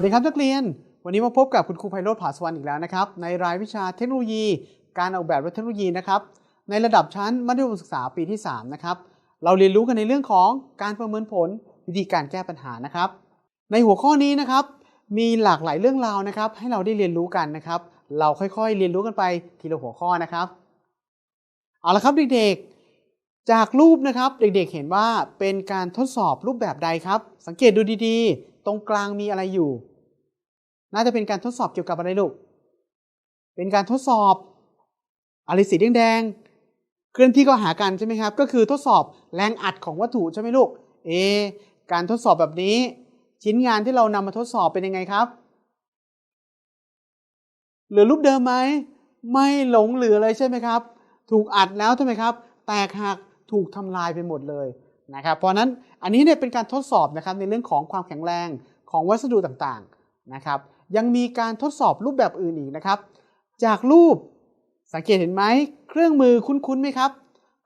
สวัสดีครับนักเรียน วันนี้มาพบกับคุณครูไพโรธผาสวรรค์อีกแล้วนะครับ ในรายวิชาเทคโนโลยี การออกแบบและเทคโนโลยีนะครับ ในระดับชั้นมัธยมศึกษาปีที่ 3 นะครับ เราเรียนรู้กันในเรื่องของการประเมินผลวิธีการแก้ปัญหานะครับ ในหัวข้อนี้นะครับ มีหลากหลายเรื่องราวนะครับ ให้เราได้เรียนรู้กันนะครับ เราค่อยๆ เรียนรู้กันไปทีละหัวข้อนะครับ เอาละครับเด็กๆ จากรูปนะครับเด็กๆ เห็นว่าเป็นการทดสอบรูปแบบใดครับ สังเกตดูดีๆตรงกลางมีอะไรอยู่ น่าจะเป็นการทดสอบเกี่ยวกับอะไรลูก เป็นการทดสอบอะไรสีแดงๆเคลื่อนที่ก็หากันใช่ไหมครับ ก็คือทดสอบแรงอัดของวัตถุใช่ไหมลูก เอ การทดสอบแบบนี้ ชิ้นงานที่เรานำมาทดสอบเป็นยังไงครับ เหลือรูปเดิมไหม ไม่หลงเหลือเลยใช่ไหมครับ ถูกอัดแล้วใช่ไหมครับ แตกหักถูกทำลายไปหมดเลยนะครับ เพราะฉะนั้นอันนี้เนี่ยเป็นการทดสอบนะครับในเรื่องของความแข็งแรงของวัสดุต่างๆนะครับ ยังมีการทดสอบรูปแบบอื่นอีกนะครับ จากรูปสังเกตเห็นไหมเครื่องมือคุ้นๆไหมครับ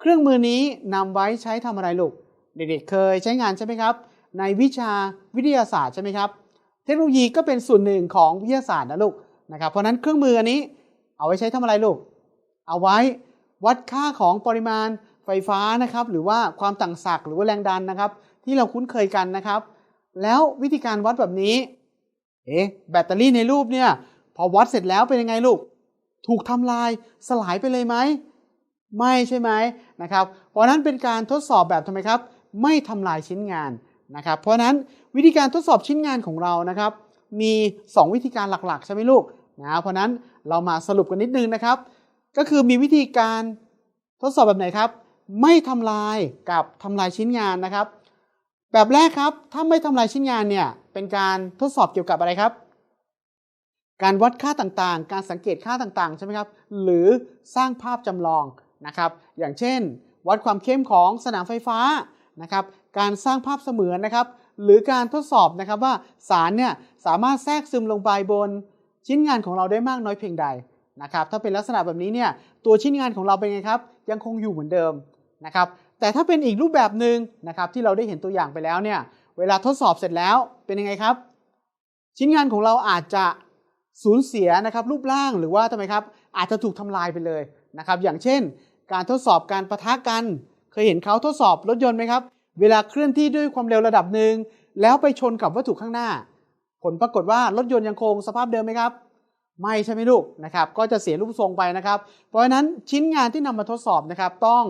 เครื่องมือนี้นำไว้ใช้ทำอะไรลูกเด็กๆเคยใช้งานใช่ไหมครับ ในวิชาวิทยาศาสตร์ใช่ไหมครับ เทคโนโลยีก็เป็นส่วนหนึ่งของวิทยาศาสตร์นะลูกนะครับ เพราะฉะนั้นเครื่องมืออันนี้เอาไว้ใช้ทำอะไรลูก เอาไว้วัดค่าของปริมาณไฟฟ้านะครับ หรือว่าความต่างศักย์หรือว่าแรงดันนะครับ ที่เราคุ้นเคยกันนะครับ แล้ววิธีการวัดแบบนี้ เอ๊ะแบตเตอรี่ในรูปเนี่ย พอวัดเสร็จแล้วเป็นยังไงลูก ถูกทำลายสลายไปเลยไหม ไม่ใช่ไหมนะครับ เพราะนั้นเป็นการทดสอบแบบทำไมครับ ไม่ทำลายชิ้นงานนะครับ เพราะนั้นวิธีการทดสอบชิ้นงานของเรานะครับ มี 2 วิธีการหลักๆ ใช่ไหมลูกนะเพราะนั้นเรามาสรุปกันนิดนึงนะครับ ก็คือมีวิธีการทดสอบแบบไหนครับ ไม่ทำลายกับทำลายชิ้นงานนะครับ แบบแรกครับถ้าไม่ทำลายชิ้นงานเนี่ย เป็นการทดสอบเกี่ยวกับอะไรครับ การวัดค่าต่างๆ การสังเกตค่าต่างๆ ใช่ไหมครับ หรือสร้างภาพจำลองนะครับ อย่างเช่น วัดความเข้มของสนามไฟฟ้านะครับ การสร้างภาพเสมือนนะครับ หรือการทดสอบนะครับว่าสารเนี่ยสามารถแทรกซึมลงไปบนชิ้นงานของเราได้มากน้อยเพียงใดนะครับ ถ้าเป็นลักษณะแบบนี้เนี่ยตัวชิ้นงานของเราเป็นไงครับ ยังคงอยู่เหมือนเดิมนะครับ แต่ถ้าเป็นอีกรูปแบบหนึ่งนะครับที่เราได้เห็นตัวอย่างไปแล้วเนี่ย เวลาทดสอบเสร็จแล้วเป็นยังไงครับ ชิ้นงานของเราอาจจะสูญเสียนะครับรูปร่างหรือว่าทำไมครับ อาจจะถูกทำลายไปเลยนะครับ อย่างเช่น การทดสอบการประทะกัน เคยเห็นเขาทดสอบรถยนต์ไหมครับ เวลาเคลื่อนที่ด้วยความเร็วระดับหนึ่งแล้วไปชนกับวัตถุข้างหน้า ผลปรากฏว่ารถยนต์ยังคงสภาพเดิมไหมครับ ไม่ใช่ไหมลูกนะครับ ก็จะเสียรูปทรงไปนะครับ เพราะฉะนั้นชิ้นงานที่นำมาทดสอบนะครับ ต้อง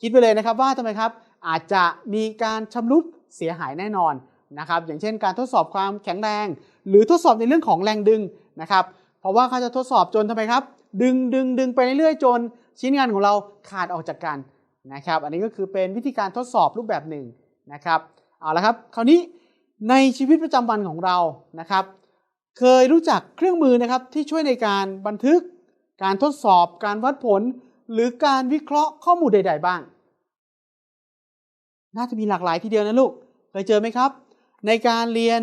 คิดไปเลยนะครับว่าทำไมครับ อาจจะมีการชำรุด เสียหายแน่นอนนะครับอย่างเช่นการทดสอบความแข็งแรง หรือทดสอบในเรื่องของแรงดึงนะครับเพราะว่าเขาจะทดสอบจนทำไมครับ ดึงดึงดึงไปเรื่อยๆจน ชิ้นงานของเราขาดออกจากกันนะครับอันนี้ก็คือเป็นวิธีการทดสอบรูปแบบหนึ่งนะครับเอาละครับคราวนี้ในชีวิตประจำวันของเรานะครับ เคยรู้จักเครื่องมือนะครับที่ช่วยในการบันทึก การทดสอบ การวัดผล หรือการวิเคราะห์ข้อมูลใด ๆ บ้าง น่าจะมีหลากหลายทีเดียวนะลูก เคยเจอไหมครับ ในการเรียน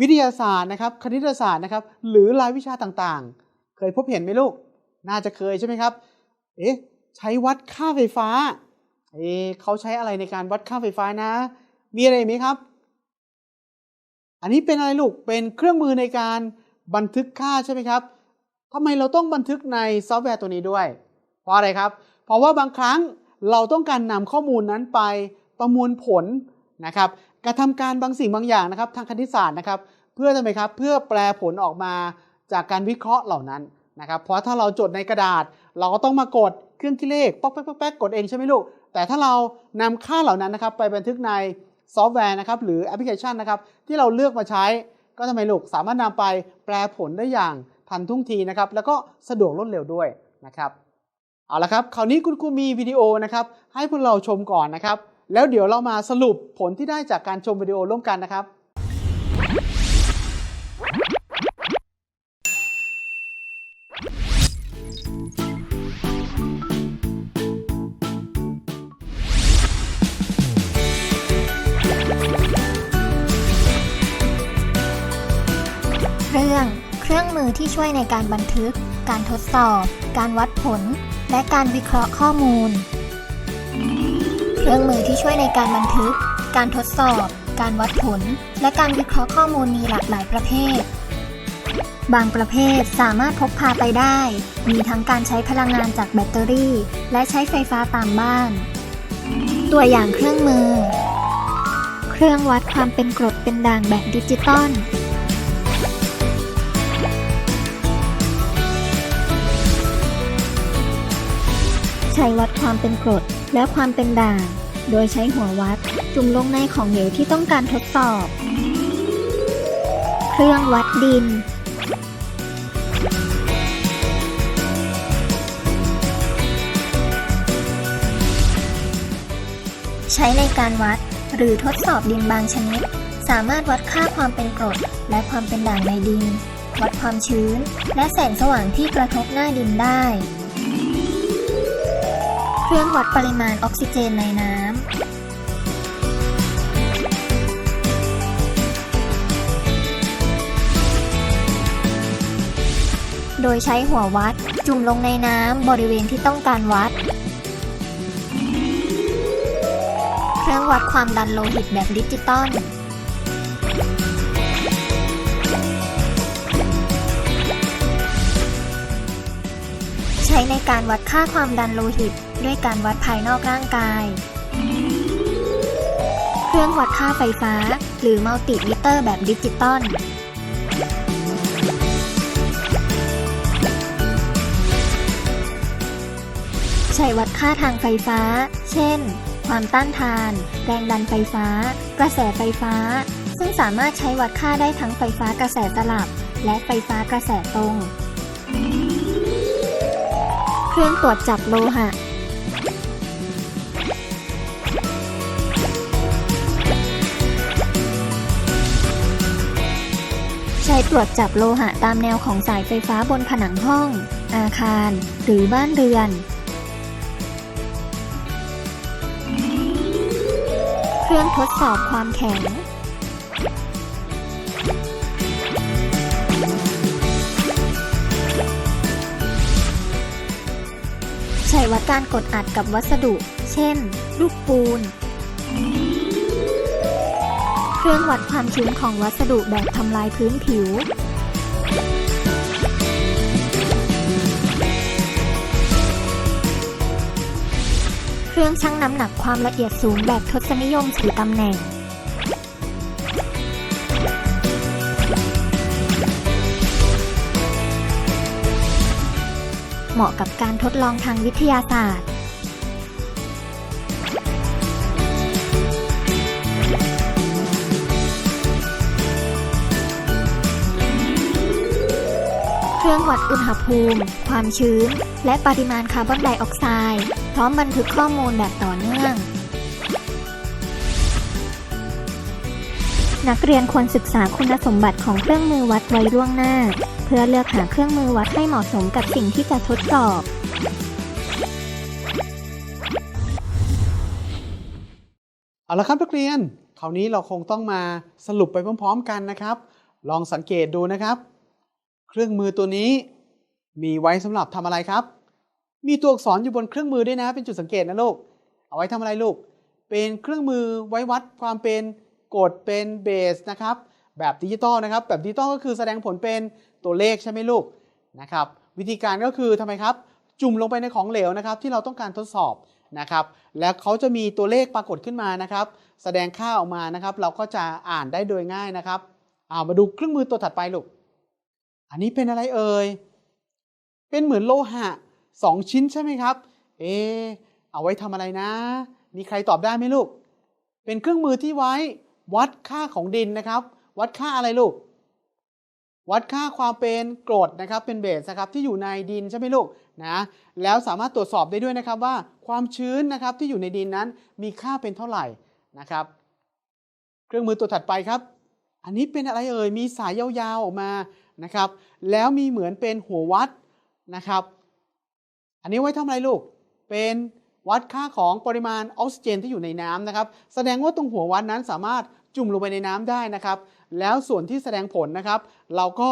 วิทยาศาสตร์นะครับคณิตศาสตร์นะครับ หรือรายวิชาต่างๆ เคยพบเห็นไหมลูก น่าจะเคยใช่ไหมครับ เอ๊ะใช้วัดค่าไฟฟ้า เอ๊ะเขาใช้อะไรในการวัดค่าไฟฟ้านะ มีอะไรไหมครับ อันนี้เป็นอะไรลูก เป็นเครื่องมือในการบันทึกค่าใช่ไหมครับทำไมเราต้องบันทึกในซอฟต์แวร์ตัวนี้ด้วย เพราะอะไรครับ เพราะว่าบางครั้งเราต้องการนำข้อมูลนั้นไป ประมวลผลนะครับกระทำการบางสิ่งบางอย่างนะครับ ทางคณิตศาสตร์นะครับ เพื่อทำไมครับเพื่อแปลผลออกมาจากการวิเคราะห์เหล่านั้นนะครับเพราะถ้าเราจดในกระดาษ เราก็ต้องมากดเครื่องคิดเลขป๊อกแป๊กป๊อกแป๊กกดเองใช่ไหมลูก แต่ถ้าเรานำค่าเหล่านั้นนะครับไปบันทึกในซอฟต์แวร์นะครับหรือแอปพลิเคชันนะครับที่เราเลือกมาใช้ ก็ทำไมลูกสามารถนำไปแปลผลได้อย่างทันท่วงทีนะครับแล้วก็สะดวกรวดเร็วด้วยนะครับเอาละครับคราวนี้คุณครูมีวิดีโอนะครับให้พวกเราชมก่อนนะครับ แล้วเดี๋ยวเรามาสรุปผลที่ได้จากการชมวิดีโอร่วมกันนะครับ เรื่องเครื่องมือที่ช่วยในการบันทึก การทดสอบ การวัดผล และการวิเคราะห์ข้อมูล เครื่องมือที่ช่วยในการบันทึก การทดสอบ การวัดผล และการวิเคราะห์ข้อมูลมีหลากหลายประเภท บางประเภทสามารถพกพาไปได้ มีทั้งการใช้พลังงานจากแบตเตอรี่ และใช้ไฟฟ้าตามบ้าน ตัวอย่างเครื่องมือ เครื่องวัดความเป็นกรดเป็นด่างแบบดิจิตอลใช้วัดความเป็นกรด และความเป็นด่าง โดยใช้หัววัด จุ่มลงในของเหลวที่ต้องการทดสอบ เครื่องวัดดิน ใช้ในการวัดหรือทดสอบดินบางชนิด สามารถวัดค่าความเป็นกรดและความเป็นด่างในดิน วัดความชื้น และแสงสว่างที่กระทบหน้าดินได้ เครื่องวัดปริมาณออกซิเจนในน้ำโดยใช้หัววัดจุ่มลงในน้ำบริเวณที่ต้องการวัด เครื่องวัดความดันโลหิตแบบดิจิตอล ใช้ในการวัดค่าความดันโลหิต ด้วยการวัดภายนอกร่างกาย เครื่องวัดค่าไฟฟ้า หรือมัลติมิเตอร์แบบดิจิตอลใช้วัดค่าทางไฟฟ้า เช่น ความต้านทาน แรงดันไฟฟ้า กระแสไฟฟ้า ซึ่งสามารถใช้วัดค่าได้ทั้งไฟฟ้ากระแสสลับ และไฟฟ้ากระแสตรง เครื่องตรวจจับโลหะ ตรวจจับโลหะตามแนวของสายไฟฟ้าบนผนังห้อง อาคาร หรือบ้านเรือน เครื่องทดสอบความแข็ง ใช้วัดการกดอัดกับวัสดุ เช่น ลูกปูน เครื่องวัดความชื้นของวัสดุแบบทำลายพื้นผิว เครื่องชั่งน้ำหนักความละเอียดสูงแบบทศนิยมสี่ตำแหน่ง เหมาะกับการทดลองทางวิทยาศาสตร์ รื่องวัดอุณหภูมิ ความชื้น และปริมาณคาร์บอนไดออกไซด์พร้อมบันทึกข้อมูลแบบต่อเนื่อง นักเรียนควรศึกษาคุณสมบัติของเครื่องมือวัดไว้ล่วงหน้า เพื่อเลือกหาเครื่องมือวัดให้เหมาะสมกับสิ่งที่จะทดสอบเอาละครับนักเรียน คราวนี้เราคงต้องมาสรุปไปพร้อม ๆ กันนะครับ ลองสังเกตดูนะครับ เครื่องมือตัวนี้ มีไว้สำหรับทำอะไรครับ มีตัวอักษรอยู่บนเครื่องมือด้วยนะ เป็นจุดสังเกตนะลูก เอาไว้ทำอะไรลูก เป็นเครื่องมือไว้วัดความเป็นกดเป็นเบสนะครับ แบบดิจิตอลนะครับ แบบดิจิตอลก็คือแสดงผลเป็นตัวเลขใช่ไหมลูกนะครับ วิธีการก็คือทำไมครับ จุ่มลงไปในของเหลวนะครับ ที่เราต้องการทดสอบนะครับ แล้วเขาจะมีตัวเลขปรากฏขึ้นมานะครับ แสดงค่าออกมานะครับ เราก็จะอ่านได้โดยง่ายนะครับเอามาดูเครื่องมือตัวถัดไปลูก อันนี้เป็นอะไรเอ่ย เป็นเหมือนโลหะสองชิ้นใช่ไหมครับ เอะเอาไว้ทำอะไรนะ มีใครตอบได้ไหมลูก เป็นเครื่องมือที่ไว้วัดค่าของดินนะครับ วัดค่าอะไรลูก วัดค่าความเป็นกรดนะครับ เป็นเบสนะครับที่อยู่ในดินใช่ไหมลูกนะ แล้วสามารถตรวจสอบได้ด้วยนะครับว่าความชื้นนะครับที่อยู่ในดินนั้นมีค่าเป็นเท่าไหร่นะครับ เครื่องมือตัวถัดไปครับ อันนี้เป็นอะไรเอ่ย มีสายยาวๆออกมา นะครับ แล้วมีเหมือนเป็นหัววัดนะครับ อันนี้ไว้ทำอะไรลูก เป็นวัดค่าของปริมาณออกซิเจนที่อยู่ในน้ำนะครับ แสดงว่าตรงหัววัดนั้นสามารถจุ่มลงไปในน้ำได้นะครับ แล้วส่วนที่แสดงผลนะครับ เราก็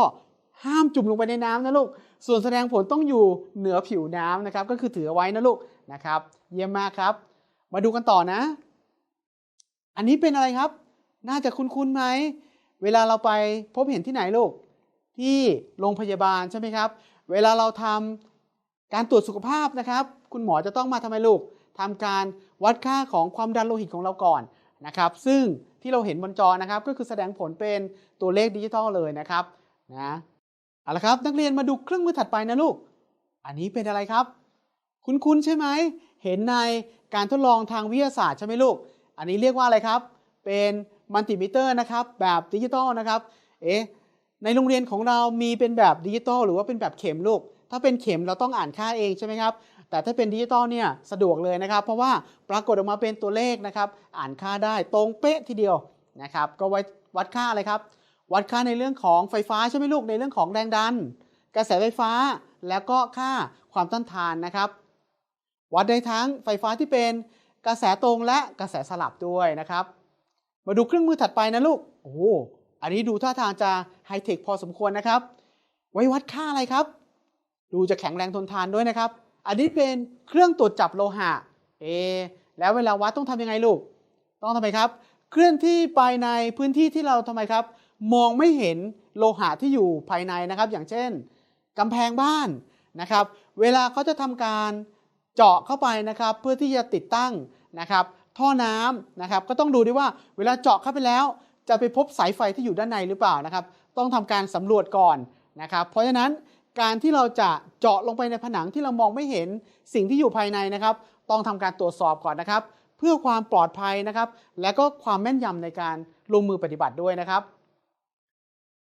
ห้ามจุ่มลงไปในน้ำนะลูก ส่วนแสดงผลต้องอยู่เหนือผิวน้ำนะครับ ก็คือถือไว้นะลูกนะครับ เยี่ยมมากครับ มาดูกันต่อนะ อันนี้เป็นอะไรครับ น่าจะคุ้นๆไหม เวลาเราไปพบเห็นที่ไหนลูก ที่โรงพยาบาลใช่ไหมครับ เวลาเราทำการตรวจสุขภาพนะครับ คุณหมอจะต้องมาทำไมลูกทำการวัดค่าของความดันโลหิตของเราก่อนนะครับ ซึ่งที่เราเห็นบนจอนะครับ ก็คือแสดงผลเป็นตัวเลขดิจิทัลเลยนะครับนะเอาละครับ นักเรียนมาดูเครื่องมือถัดไปนะลูก อันนี้เป็นอะไรครับ คุ้นๆใช่ไหมเห็นในการทดลองทางวิทยาศาสตร์ใช่ไหมลูก อันนี้เรียกว่าอะไรครับ เป็นมัลติมิเตอร์นะครับ แบบดิจิตอลนะครับ เอ๊ะ ในโรงเรียนของเรามีเป็นแบบดิจิตอลหรือว่าเป็นแบบเข็มลูก ถ้าเป็นเข็มเราต้องอ่านค่าเองใช่ไหมครับ แต่ถ้าเป็นดิจิตอลเนี่ยสะดวกเลยนะครับ เพราะว่าปรากฏออกมาเป็นตัวเลขนะครับ อ่านค่าได้ตรงเป๊ะทีเดียวนะครับ ก็ไว้วัดค่าอะไรครับ วัดค่าในเรื่องของไฟฟ้าใช่ไหมลูก ในเรื่องของแรงดัน กระแสไฟฟ้า แล้วก็ค่าความต้านทานนะครับ วัดได้ทั้งไฟฟ้าที่เป็นกระแสตรงและกระแสสลับด้วยนะครับ มาดูเครื่องมือถัดไปนะลูก โอ้ อันนี้ดูท่าทางจะไฮเทคพอสมควรนะครับ ไว้วัดค่าอะไรครับ ดูจะแข็งแรงทนทานด้วยนะครับ อันนี้เป็นเครื่องตรวจจับโลหะ เอ แล้วเวลาวัดต้องทำยังไงลูก ต้องทำไมครับ เคลื่อนที่ไปในพื้นที่ที่เราทำไมครับ มองไม่เห็นโลหะที่อยู่ภายในนะครับ อย่างเช่นกำแพงบ้านนะครับ เวลาเขาจะทำการเจาะเข้าไปนะครับ เพื่อที่จะติดตั้งนะครับ ท่อน้ำนะครับ ก็ต้องดูด้วยว่าเวลาเจาะเข้าไปแล้ว จะไปพบสายไฟที่อยู่ด้านในหรือเปล่านะครับ ต้องทำการสำรวจก่อนนะครับ เพราะฉะนั้นการที่เราจะเจาะลงไปในผนังที่เรามองไม่เห็นสิ่งที่อยู่ภายในนะครับ ต้องทำการตรวจสอบก่อนนะครับ เพื่อความปลอดภัยนะครับ และก็ความแม่นยำในการลงมือปฏิบัติด้วยนะครับ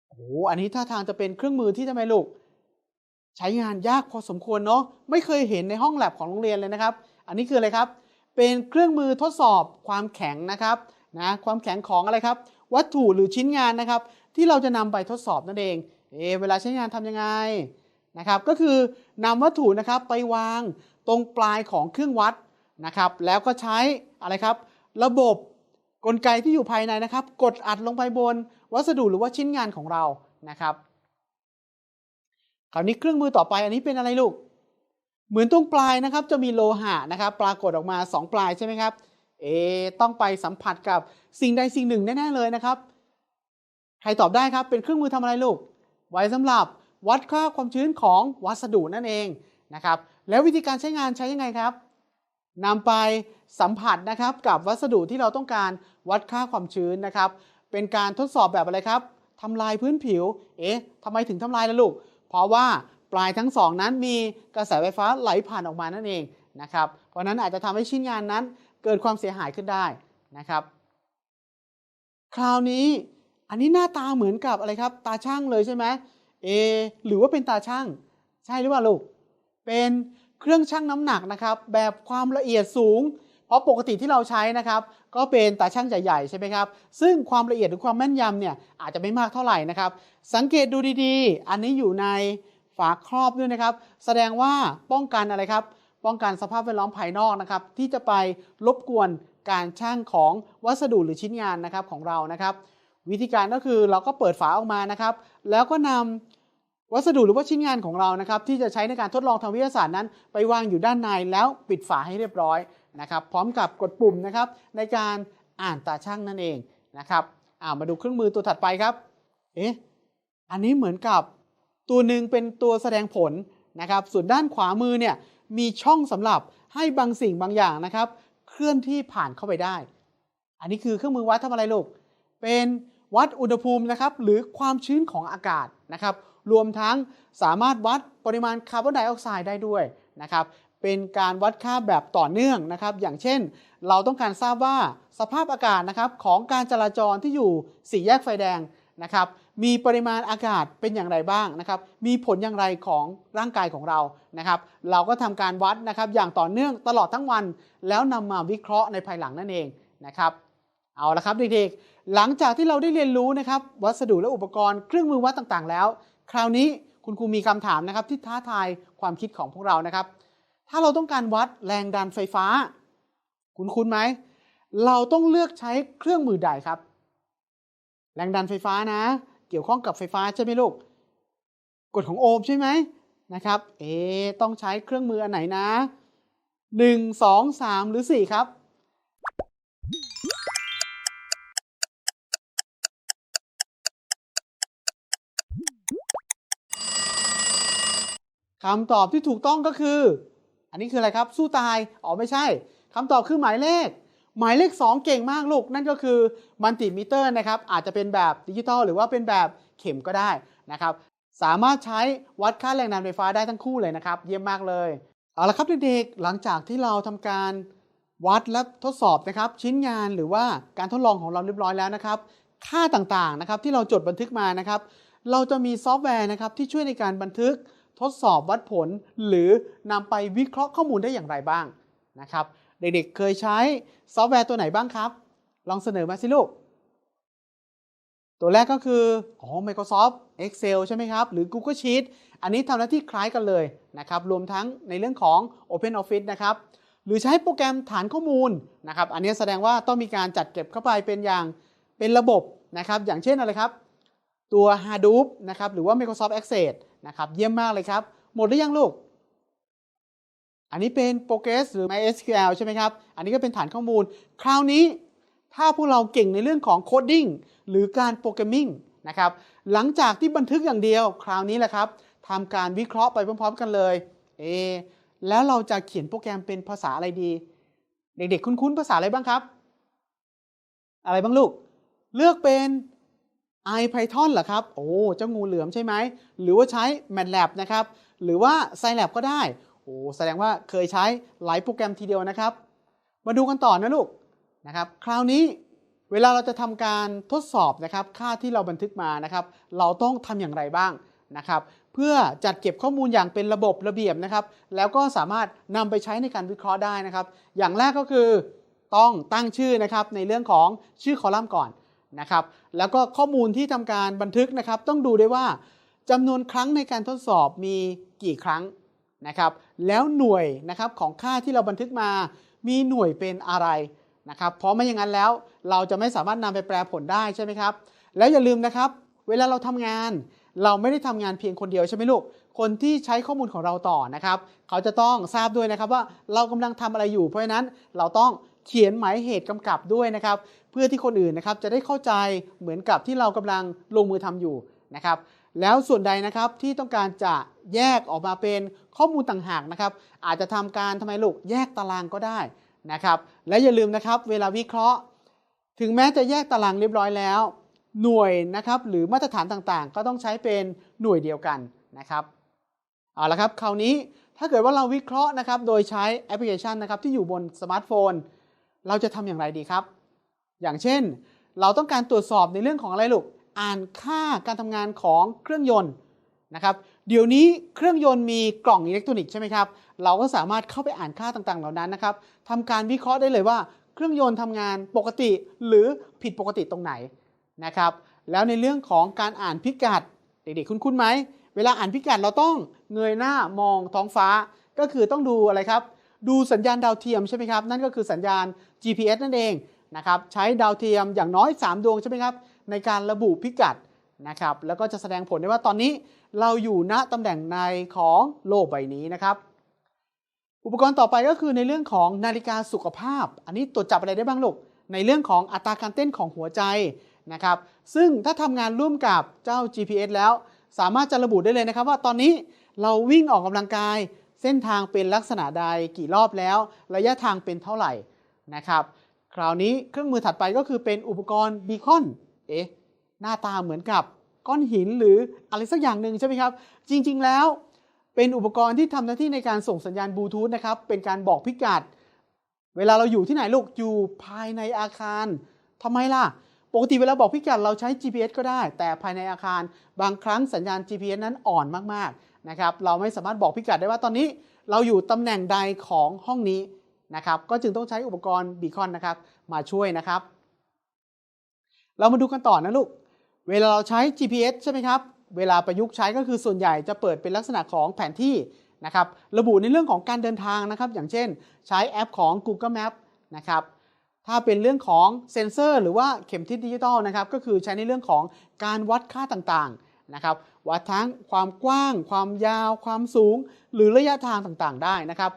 โอ้โหอันนี้ท่าทางจะเป็นเครื่องมือที่ทำไมลูก ใช้งานยากพอสมควรเนาะไม่เคยเห็นในห้องแลบของโรงเรียนเลยนะครับ อันนี้คืออะไรครับ เป็นเครื่องมือทดสอบความแข็งนะครับนะความแข็งของอะไรครับ วัตถุหรือชิ้นงานนะครับ ที่เราจะนำไปทดสอบนั่นเองเอเวลาใช้งานทำยังไงนะครับ ก็คือนำวัตถุนะครับไปวางตรงปลายของเครื่องวัดนะครับ แล้วก็ใช้อะไรครับ ระบบกลไกที่อยู่ภายในนะครับ กดอัดลงไปบนวัสดุหรือว่าชิ้นงานของเรานะครับ คราวนี้เครื่องมือต่อไปอันนี้เป็นอะไรลูก เหมือนตรงปลายนะครับ จะมีโลหะนะครับ ปรากฏออกมา 2 ปลายใช่ไหมครับ เอต้องไปสัมผัสกับสิ่งใดสิ่งหนึ่งแน่ๆเลยนะครับ ใครตอบได้ครับเป็นเครื่องมือทำอะไรลูก ไว้สำหรับวัดค่าความชื้นของวัสดุนั่นเองนะครับ แล้ววิธีการใช้งานใช้ยังไงครับนำไปสัมผัสนะครับกับวัสดุที่เราต้องการวัดค่าความชื้นนะครับ เป็นการทดสอบแบบอะไรครับทำลายพื้นผิว เอ๊ะทำไมถึงทำลายล่ะลูก เพราะว่าปลายทั้งสองนั้นมีกระแสไฟฟ้าไหลผ่านออกมานั่นเองนะครับ เพราะนั้นอาจจะทำให้ชิ้นงานนั้น เกิดความเสียหายขึ้นได้นะครับ คราวนี้อันนี้หน้าตาเหมือนกับอะไรครับ ตาช่างเลยใช่ไหมเอหรือว่าเป็นตาช่าง ใช่หรือเปล่าลูก เป็นเครื่องชั่งน้ำหนักนะครับ แบบความละเอียดสูง เพราะปกติที่เราใช้นะครับ ก็เป็นตาช่างใหญ่ๆใช่ไหมครับ ซึ่งความละเอียดหรือความแม่นยำเนี่ยอาจจะไม่มากเท่าไหร่นะครับ สังเกตดูดีๆ อันนี้อยู่ในฝาครอบด้วยนะครับ แสดงว่าป้องกันอะไรครับ ป้องกันสภาพแวดล้อมภายนอกนะครับที่จะไปรบกวนการช่างของวัสดุหรือชิ้นงานนะครับของเรานะครับ วิธีการก็คือเราก็เปิดฝาออกมานะครับ แล้วก็นำวัสดุหรือว่าชิ้นงานของเรานะครับ ที่จะใช้ในการทดลองทางวิทยาศาสตร์นั้น ไปวางอยู่ด้านในแล้วปิดฝาให้เรียบร้อยนะครับ พร้อมกับกดปุ่มนะครับ ในการอ่านตาช่างนั่นเองนะครับามาดูเครื่องมือตัวถัดไปครับเอ๊ะอันนี้เหมือนกับตัวหนึ่งเป็นตัวแสดงผลนะครับ ส่วนด้านขวามือเนี่ย มีช่องสำหรับให้บางสิ่งบางอย่างนะครับ เคลื่อนที่ผ่านเข้าไปได้ อันนี้คือเครื่องมือวัดทำอะไรลูก เป็นวัดอุณหภูมินะครับหรือความชื้นของอากาศนะครับ รวมทั้งสามารถวัดปริมาณคาร์บอนไดออกไซด์ได้ด้วยนะครับ เป็นการวัดค่าแบบต่อเนื่องนะครับ อย่างเช่น เราต้องการทราบว่าสภาพอากาศนะครับของการจราจรที่อยู่สี่แยกไฟแดงนะครับ มีปริมาณอากาศเป็นอย่างไรบ้างนะครับ มีผลอย่างไรของร่างกายของเรานะครับ เราก็ทำการวัดนะครับอย่างต่อเนื่องตลอดทั้งวัน แล้วนำมาวิเคราะห์ในภายหลังนั่นเองนะครับ เอาละครับเด็กๆ หลังจากที่เราได้เรียนรู้นะครับวัสดุและอุปกรณ์เครื่องมือวัดต่างๆ แล้ว คราวนี้คุณครูมีคำถามนะครับที่ท้าทายความคิดของพวกเรานะครับ ถ้าเราต้องการวัดแรงดันไฟฟ้า คุณคุ้นไหมเราต้องเลือกใช้เครื่องมือใดครับ แรงดันไฟฟ้านะ เกี่ยวข้องกับไฟฟ้าใช่ไหมลูกกฎของโอห์มใช่ไหมนะครับ เอ๊ต้องใช้เครื่องมืออันไหนนะหนึ่งสองสามหรือสี่ครับ คำตอบที่ถูกต้องก็คือ อันนี้คืออะไรครับ สู้ตาย อ๋อ ไม่ใช่ คำตอบคือหมายเลข หมายเลข 2 เก่งมากลูก นั่นก็คือมัลติมิเตอร์นะครับ อาจจะเป็นแบบดิจิตอลหรือว่าเป็นแบบเข็มก็ได้นะครับ สามารถใช้วัดค่าแรงดันไฟฟ้าได้ทั้งคู่เลยนะครับ เยี่ยมมากเลย เอาละครับเด็กๆ หลังจากที่เราทำการวัดและทดสอบนะครับ ชิ้นงานหรือว่าการทดลองของเราเรียบร้อยแล้วนะครับ ค่าต่างๆนะครับที่เราจดบันทึกมานะครับ เราจะมีซอฟต์แวร์นะครับที่ช่วยในการบันทึกทดสอบวัดผล หรือนำไปวิเคราะห์ข้อมูลได้อย่างไรบ้างนะครับ เด็กๆ เคยใช้ซอฟต์แวร์ตัวไหนบ้างครับ ลองเสนอมาสิลูก ตัวแรกก็คืออ๋อ Microsoft Excel ใช่ไหมครับ หรือ Google Sheet อันนี้ทำหน้าที่คล้ายกันเลยนะครับ รวมทั้งในเรื่องของ Open Office นะครับ หรือใช้โปรแกรมฐานข้อมูลนะครับ อันนี้แสดงว่าต้องมีการจัดเก็บเข้าไปเป็นอย่างเป็นระบบนะครับ อย่างเช่นอะไรครับ ตัว Hadoop นะครับ หรือว่า Microsoft Access นะครับ เยี่ยมมากเลยครับ หมดหรือยังลูก อันนี้เป็น Progress หรือ MySQL ใช่ไหมครับ อันนี้ก็เป็นฐานข้อมูล คราวนี้ถ้าพวกเราเก่งในเรื่องของ Coding หรือการโปรแกรมมิ่งนะครับ หลังจากที่บันทึกอย่างเดียวคราวนี้แหละครับทำการวิเคราะห์ไปพร้อมๆ กันเลย เอ แล้วเราจะเขียนโปรแกรมเป็นภาษาอะไรดี เด็กๆ คุ้นๆ ภาษาอะไรบ้างครับ อะไรบ้างลูก เลือกเป็น IPython เหรอครับ โอ้ เจ้างูเหลือมใช่ไหม หรือว่าใช้ MATLAB นะครับ หรือว่า Scilab ก็ได้ โอ้แสดงว่าเคยใช้หลายโปรแกรมทีเดียวนะครับ มาดูกันต่อนะลูกนะครับ คราวนี้เวลาเราจะทำการทดสอบนะครับ ค่าที่เราบันทึกมานะครับ เราต้องทำอย่างไรบ้างนะครับ เพื่อจัดเก็บข้อมูลอย่างเป็นระบบระเบียบนะครับ แล้วก็สามารถนำไปใช้ในการวิเคราะห์ได้นะครับ อย่างแรกก็คือต้องตั้งชื่อนะครับในเรื่องของชื่อคอลัมน์ก่อนนะครับ แล้วก็ข้อมูลที่ทำการบันทึกนะครับ ต้องดูด้วยว่าจำนวนครั้งในการทดสอบมีกี่ครั้ง นะครับแล้วหน่วยนะครับของค่าที่เราบันทึกมา มีหน่วยเป็นอะไรนะครับเพราะไม่อย่างนั้นแล้วเราจะไม่สามารถนำไปแปลผลได้ใช่ไหมครับแล้วอย่าลืมนะครับ เวลาเราทำงาน เราไม่ได้ทำงานเพียงคนเดียวใช่ไหมลูกคนที่ใช้ข้อมูลของเราต่อนะครับ เขาจะต้องทราบด้วยนะครับว่าเรากำลังทำอะไรอยู่ เพราะฉะนั้นเราต้องเขียนหมายเหตุกำกับด้วยนะครับ เพื่อที่คนอื่นนะครับจะได้เข้าใจเหมือนกับที่เรากำลังลงมือทำอยู่นะครับ แล้วส่วนใดนะครับที่ต้องการจะแยกออกมาเป็น ข้อมูลต่างหากนะครับ อาจจะทำการทำไมลูกแยกตารางก็ได้นะครับ และอย่าลืมนะครับ เวลาวิเคราะห์ ถึงแม้จะแยกตารางเรียบร้อยแล้ว หน่วยนะครับหรือมาตรฐานต่างๆ ก็ต้องใช้เป็นหน่วยเดียวกันนะครับเอาละครับคราวนี้ถ้าเกิดว่าเราวิเคราะห์นะครับ โดยใช้แอปพลิเคชันนะครับที่อยู่บนสมาร์ทโฟน เราจะทำอย่างไรดีครับ อย่างเช่น เราต้องการตรวจสอบในเรื่องของอะไรลูก อ่านค่าการทำงานของเครื่องยนต์ นะครับเดี๋ยวนี้เครื่องยนต์มีกล่องอิเล็กทรอนิกส์ใช่ไหมครับ เราก็สามารถเข้าไปอ่านค่าต่างๆ เหล่านั้นนะครับทำการวิเคราะห์ได้เลยว่าเครื่องยนต์ทำงานปกติหรือผิดปกติตรงไหนนะครับแล้วในเรื่องของการอ่านพิกัดเด็กๆคุ้นๆไหมเวลาอ่านพิกัดเราต้องเงยหน้ามองท้องฟ้า ก็คือต้องดูอะไรครับ ดูสัญญาณดาวเทียมใช่ไหมครับนั่นก็คือสัญญาณ GPS นั่นเองนะครับใช้ดาวเทียมอย่างน้อย 3 ดวงใช่ไหมครับในการระบุพิกัด นะครับ แล้วก็จะแสดงผลได้ว่าตอนนี้เราอยู่ณตำแหน่งในของโลกใบนี้นะครับ อุปกรณ์ต่อไปก็คือในเรื่องของนาฬิกาสุขภาพ อันนี้ตรวจจับอะไรได้บ้างลูก ในเรื่องของอัตราการเต้นของหัวใจนะครับ ซึ่งถ้าทำงานร่วมกับเจ้า GPS แล้ว สามารถจะระบุได้เลยนะครับ ว่าตอนนี้เราวิ่งออกกำลังกาย เส้นทางเป็นลักษณะใดกี่รอบแล้ว ระยะทางเป็นเท่าไหร่นะครับ คราวนี้เครื่องมือถัดไปก็คือเป็นอุปกรณ์บีคอน เอ๊ะ หน้าตาเหมือนกับก้อนหินหรืออะไรสักอย่างหนึ่งใช่ไหมครับ จริงๆแล้วเป็นอุปกรณ์ที่ทำหน้าที่ในการส่งสัญญาณบลูทูธนะครับ เป็นการบอกพิกัด เวลาเราอยู่ที่ไหนลูกอยู่ภายในอาคารทำไมล่ะ ปกติเวลาบอกพิกัดเราใช้ GPS ก็ได้ แต่ภายในอาคารบางครั้งสัญญาณ GPS นั้นอ่อนมากๆนะครับเราไม่สามารถบอกพิกัดได้ว่าตอนนี้ เราอยู่ตำแหน่งใดของห้องนี้นะครับ ก็จึงต้องใช้อุปกรณ์บีคอนนะครับ มาช่วยนะครับ เรามาดูกันต่อนะลูก เวลาเราใช้ GPS ใช่ไหมครับ เวลาประยุกต์ใช้ก็คือส่วนใหญ่จะเปิดเป็นลักษณะของแผนที่นะครับ ระบุในเรื่องของการเดินทางนะครับ อย่างเช่น ใช้แอปของ Google Map นะครับ ถ้าเป็นเรื่องของเซ็นเซอร์ หรือว่าเข็มทิศดิจิตอลนะครับ ก็คือใช้ในเรื่องของการวัดค่าต่างๆนะครับ วัดทั้งความกว้าง ความยาว ความสูง หรือระยะทางต่างๆ ได้นะครับ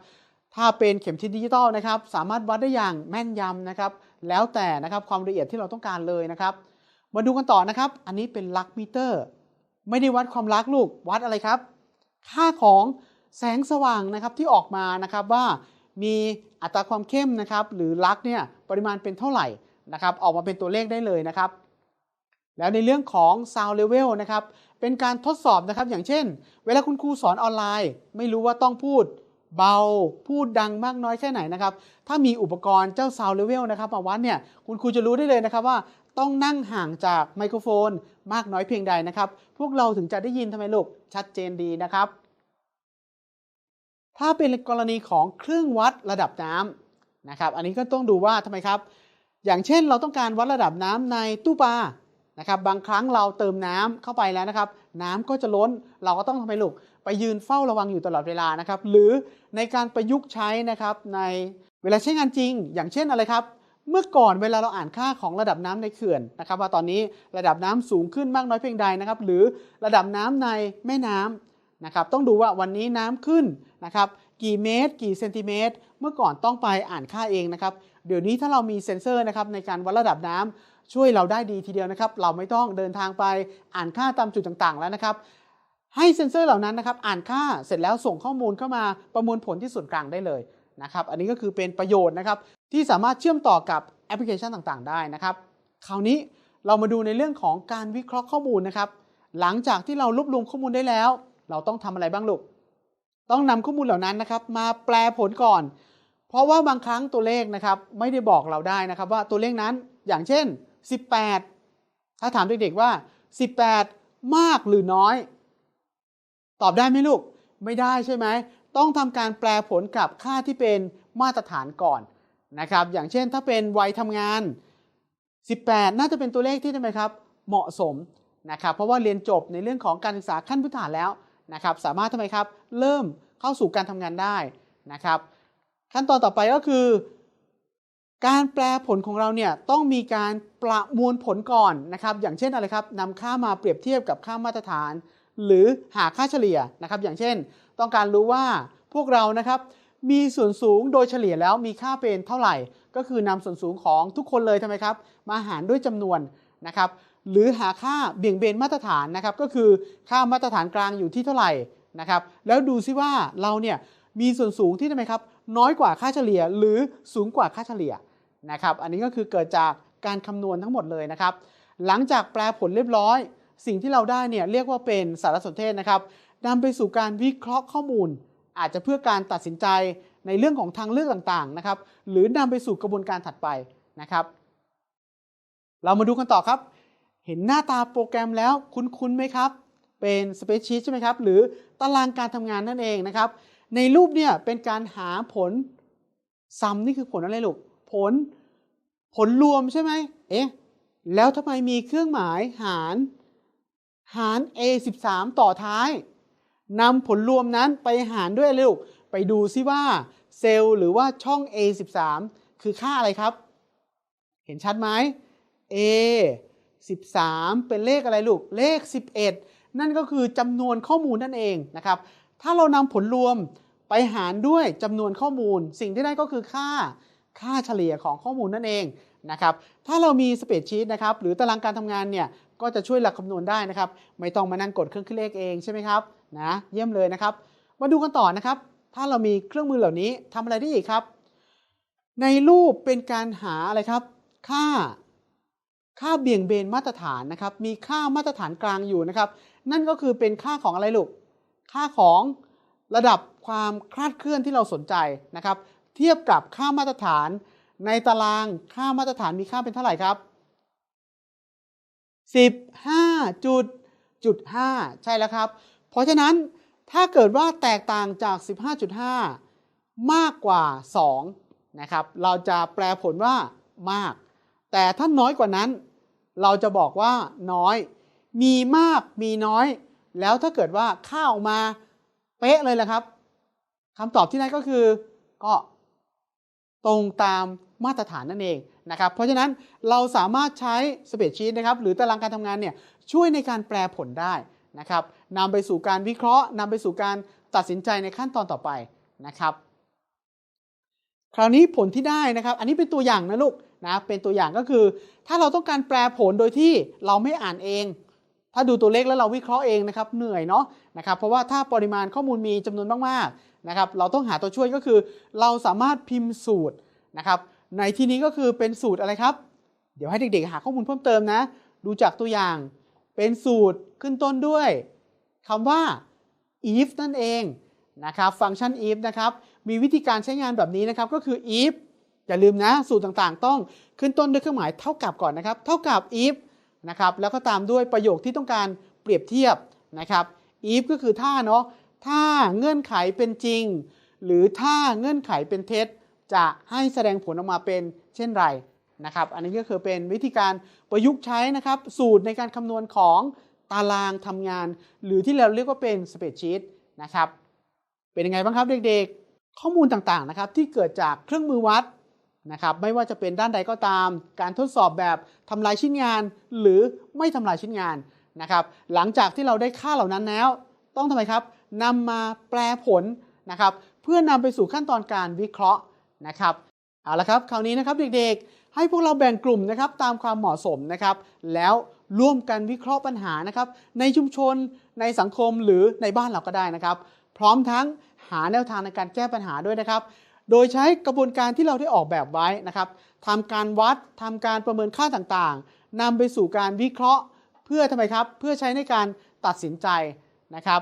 ถ้าเป็นเข็มทิศดิจิตอลนะครับ สามารถวัดได้อย่างแม่นยำนะครับ แล้วแต่นะครับความละเอียดที่เราต้องการเลยนะครับ มาดูกันต่อนะครับ อันนี้เป็นลักมิเตอร์ ไม่ได้วัดความรักลูก วัดอะไรครับ ค่าของแสงสว่างนะครับที่ออกมานะครับว่ามีอัตราความเข้มนะครับหรือลักเนี่ยปริมาณเป็นเท่าไหร่นะครับออกมาเป็นตัวเลขได้เลยนะครับ แล้วในเรื่องของ sound level นะครับเป็นการทดสอบนะครับอย่างเช่น เวลาคุณครูสอนออนไลน์ ไม่รู้ว่าต้องพูดเบาพูดดังมากน้อยแค่ไหนนะครับ ถ้ามีอุปกรณ์เจ้า sound level นะครับมาวัดเนี่ยคุณครูจะรู้ได้เลยนะครับว่า ต้องนั่งห่างจากไมโครโฟนมากน้อยเพียงใดนะครับ พวกเราถึงจะได้ยินทำไมลูก ชัดเจนดีนะครับ ถ้าเป็นกรณีของเครื่องวัดระดับน้ำนะครับ อันนี้ก็ต้องดูว่าทำไมครับ อย่างเช่นเราต้องการวัดระดับน้ำในตู้ปลานะครับ บางครั้งเราเติมน้ำเข้าไปแล้วนะครับ น้ำก็จะล้น เราก็ต้องทำไมลูก ไปยืนเฝ้าระวังอยู่ตลอดเวลานะครับ หรือในการประยุกต์ใช้นะครับในเวลาใช้งานจริง อย่างเช่นอะไรครับ เมื่อก่อนเวลาเราอ่านค่าของระดับน้ำในเขื่อนนะครับ ว่าตอนนี้ระดับน้ำสูงขึ้นมากน้อยเพียงใดนะครับ หรือระดับน้ำในแม่น้ำนะครับ ต้องดูว่าวันนี้น้ำขึ้นนะครับ กี่เมตร กี่เซนติเมตร เมื่อก่อนต้องไปอ่านค่าเองนะครับ เดี๋ยวนี้ถ้าเรามีเซ็นเซอร์นะครับในการวัดระดับน้ำช่วยเราได้ดีทีเดียวนะครับ เราไม่ต้องเดินทางไปอ่านค่าตามจุดต่างๆ แล้วนะครับให้เซ็นเซอร์เหล่านั้นนะครับอ่านค่าเสร็จแล้วส่งข้อมูลเข้ามาประมวลผลที่ส่วนกลางได้เลย นะครับ อันนี้ก็คือเป็นประโยชน์นะครับที่สามารถเชื่อมต่อกับแอปพลิเคชันต่างๆ ได้นะครับ คราวนี้เรามาดูในเรื่องของการวิเคราะห์ข้อมูลนะครับ หลังจากที่เรารวบรวมข้อมูลได้แล้ว เราต้องทำอะไรบ้างลูก ต้องนำข้อมูลเหล่านั้นนะครับ มาแปลผลก่อน เพราะว่าบางครั้งตัวเลขนะครับไม่ได้บอกเราได้นะครับ ว่าตัวเลขนั้นอย่างเช่น 18 ถ้าถามเด็กๆว่า 18 มากหรือน้อย ตอบได้ไหมลูก ไม่ได้ใช่ไหม ต้องทำการแปลผลกับค่าที่เป็นมาตรฐานก่อนนะครับ อย่างเช่นถ้าเป็นวัยทำงาน 18 น่าจะเป็นตัวเลขที่ทำไมครับ เหมาะสมนะครับ เพราะว่าเรียนจบในเรื่องของการศึกษาขั้นพื้นฐานแล้วนะครับ สามารถทำไมครับ เริ่มเข้าสู่การทำงานได้นะครับ ขั้นตอนต่อไปก็คือ การแปลผลของเราเนี่ยต้องมีการประมวลผลก่อนนะครับ อย่างเช่นอะไรครับนำค่ามาเปรียบเทียบกับค่ามาตรฐาน หรือหาค่าเฉลี่ยนะครับ อย่างเช่น ต้องการรู้ว่าพวกเรานะครับมีส่วนสูงโดยเฉลี่ยแล้วมีค่าเป็นเท่าไหร่ ก็คือนำส่วนสูงของทุกคนเลยทำไมครับมาหารด้วยจำนวนนะครับหรือหาค่าเบี่ยงเบนมาตรฐานนะครับก็คือค่ามาตรฐานกลางอยู่ที่เท่าไหร่นะครับแล้วดูซิว่าเราเนี่ยมีส่วนสูงที่ทำไมครับน้อยกว่าค่าเฉลี่ยหรือสูงกว่าค่าเฉลี่ยนะครับอันนี้ก็คือเกิดจากการคำนวณทั้งหมดเลยนะครับหลังจากแปลผลเรียบร้อย สิ่งที่เราได้เนี่ยเรียกว่าเป็นสารสนเทศนะครับ นำไปสู่การวิเคราะห์ข้อมูล อาจจะเพื่อการตัดสินใจในเรื่องของทางเลือกต่างๆนะครับ หรือนำไปสู่กระบวนการถัดไปนะครับ เรามาดูกันต่อครับ เห็นหน้าตาโปรแกรมแล้วคุ้นๆไหมครับ เป็นสเปซชีตใช่ไหมครับ หรือตารางการทำงานนั่นเองนะครับ ในรูปเนี่ยเป็นการหาผลซัมนี่คือผลอะไรลูกผลผลรวมใช่ไหมเอ๊ะแล้วทำไมมีเครื่องหมายหาร หาร a 13 ต่อท้าย นำผลรวมนั้นไปหารด้วยอะไรลูกไปดูซิว่าเซลล์หรือว่าช่อง a 13 คือค่าอะไรครับ เห็นชัดไหม a 13 เป็นเลขอะไรลูก เลข 11 นั่นก็คือจำนวนข้อมูลนั่นเองนะครับ ถ้าเรานำผลรวมไปหารด้วยจำนวนข้อมูล สิ่งที่ได้ก็คือค่าค่าเฉลี่ยของข้อมูลนั่นเองนะครับ ถ้าเรามีสเปรดชีตนะครับ หรือตารางการทำงานเนี่ย ก็จะช่วยหลักคำนวณได้นะครับ ไม่ต้องมานั่งกดเครื่องคิดเลขเองใช่ไหมครับนะเยี่ยมเลยนะครับ มาดูกันต่อนะครับ ถ้าเรามีเครื่องมือเหล่านี้ทำอะไรได้อีกครับ ในรูปเป็นการหาอะไรครับ ค่า ค่าเบี่ยงเบนมาตรฐานนะครับ มีค่ามาตรฐานกลางอยู่นะครับ นั่นก็คือเป็นค่าของอะไรลูก ค่าของระดับความคลาดเคลื่อนที่เราสนใจนะครับ เทียบกับค่ามาตรฐาน ในตารางค่ามาตรฐานมีค่าเป็นเท่าไหร่ครับ 15จุดจุด5ใช่แล้วครับ เพราะฉะนั้นถ้าเกิดว่าแตกต่างจาก 15.5 มากกว่า 2 นะครับ เราจะแปลผลว่ามาก แต่ถ้าน้อยกว่านั้น เราจะบอกว่าน้อย มีมากมีน้อย แล้วถ้าเกิดว่าค่าออกมาเป๊ะเลยแหละครับคำตอบที่ได้ก็คือก็ตรงตามมาตรฐานนั่นเอง นะครับ เพราะฉะนั้นเราสามารถใช้สเปรดชีตนะครับหรือตารางการทำงานเนี่ยช่วยในการแปลผลได้นะครับนำไปสู่การวิเคราะห์นำไปสู่การตัดสินใจในขั้นตอนต่อไปนะครับ คราวนี้ผลที่ได้นะครับ อันนี้เป็นตัวอย่างนะลูกนะเป็นตัวอย่างก็คือ ถ้าเราต้องการแปลผลโดยที่เราไม่อ่านเอง ถ้าดูตัวเลขแล้วเราวิเคราะห์เองนะครับเหนื่อยเนาะนะครับเพราะว่าถ้าปริมาณข้อมูลมีจำนวนมากๆนะครับ เราต้องหาตัวช่วยก็คือ เราสามารถพิมพ์สูตรนะครับ ในที่นี้ก็คือเป็นสูตรอะไรครับ เดี๋ยวให้เด็กๆหาข้อมูลเพิ่มเติมนะ ดูจากตัวอย่าง เป็นสูตรขึ้นต้นด้วยคำว่า if นั่นเองนะครับ ฟังก์ชัน if นะครับ มีวิธีการใช้งานแบบนี้นะครับ ก็คือ if อย่าลืมนะ สูตรต่างๆ ต้องขึ้นต้นด้วยเครื่องหมายเท่ากับก่อนนะครับ เท่ากับ if นะครับ แล้วก็ตามด้วยประโยคที่ต้องการเปรียบเทียบนะครับ if ก็คือถ้าเนาะ ถ้าเงื่อนไขเป็นจริง หรือถ้าเงื่อนไขเป็นเท็จ จะให้แสดงผลออกมาเป็นเช่นไรนะครับ อันนี้ก็คือเป็นวิธีการประยุกต์ใช้นะครับ สูตรในการคำนวณของตารางทำงาน หรือที่เราเรียกว่าเป็นสเปรดชีตนะครับ เป็นยังไงบ้างครับเด็กๆ ข้อมูลต่างๆนะครับที่เกิดจากเครื่องมือวัดนะครับไม่ว่าจะเป็นด้านใดก็ตาม การทดสอบแบบทำลายชิ้นงาน หรือไม่ทำลายชิ้นงานนะครับหลังจากที่เราได้ค่าเหล่านั้นแล้ว ต้องทำไมครับนำมาแปลผลนะครับเพื่อนำไปสู่ขั้นตอนการวิเคราะห์ นะครับเอาละครับคราวนี้นะครับเด็กๆ ให้พวกเราแบ่งกลุ่มนะครับตามความเหมาะสมนะครับแล้วร่วมกันวิเคราะห์ปัญหานะครับในชุมชนในสังคมหรือในบ้านเราก็ได้นะครับ พร้อมทั้งหาแนวทางในการแก้ปัญหาด้วยนะครับ โดยใช้กระบวนการที่เราได้ออกแบบไว้นะครับทำการวัดทำการประเมินค่าต่างๆนำไปสู่การวิเคราะห์เพื่อทำไมครับ เพื่อใช้ในการตัดสินใจนะครับ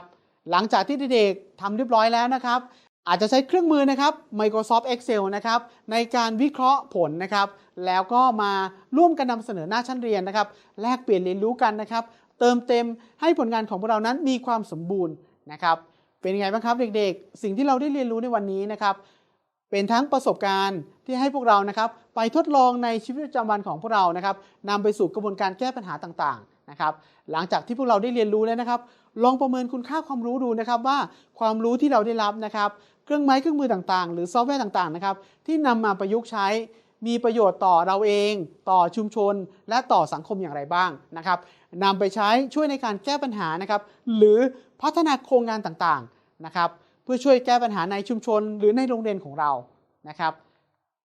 หลังจากที่เด็กๆทำเรียบร้อยแล้วนะครับ อาจจะใช้เครื่องมือนะครับ Microsoft Excel นะครับในการวิเคราะห์ผลนะครับ แล้วก็มาร่วมกันนำเสนอหน้าชั้นเรียนนะครับ แลกเปลี่ยนเรียนรู้กันนะครับ เติมเต็มให้ผลงานของพวกเรานั้นมีความสมบูรณ์นะครับ เป็นยังไงบ้างครับเด็กๆ สิ่งที่เราได้เรียนรู้ในวันนี้นะครับ เป็นทั้งประสบการณ์ที่ให้พวกเรานะครับ ไปทดลองในชีวิตประจำวันของพวกเรานะครับนำไปสู่กระบวนการแก้ปัญหาต่างๆนะครับ หลังจากที่พวกเราได้เรียนรู้แล้วนะครับ ลองประเมินคุณค่าความรู้ดูนะครับว่าความรู้ที่เราได้รับนะครับ เครื่องไม้เครื่องมือต่างๆ หรือซอฟต์แวร์ต่างๆนะครับที่นำมาประยุกต์ใช้มีประโยชน์ต่อเราเอง ต่อชุมชน และต่อสังคมอย่างไรบ้างนะครับนำไปใช้ช่วยในการแก้ปัญหานะครับหรือพัฒนาโครงงานต่างๆนะครับเพื่อช่วยแก้ปัญหาในชุมชน หรือในโรงเรียนของเรานะครับ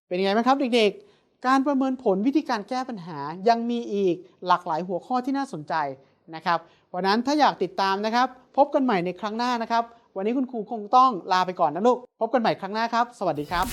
เป็นยังไงบ้างครับเด็กๆ การประเมินผลวิธีการแก้ปัญหายังมีอีกหลากหลายหัวข้อที่น่าสนใจนะครับวันนั้นถ้าอยากติดตามนะครับ พบกันใหม่ในครั้งหน้านะครับ วันนี้คุณครูคงต้องลาไปก่อนนะลูก พบกันใหม่ครั้งหน้าครับ สวัสดีครับ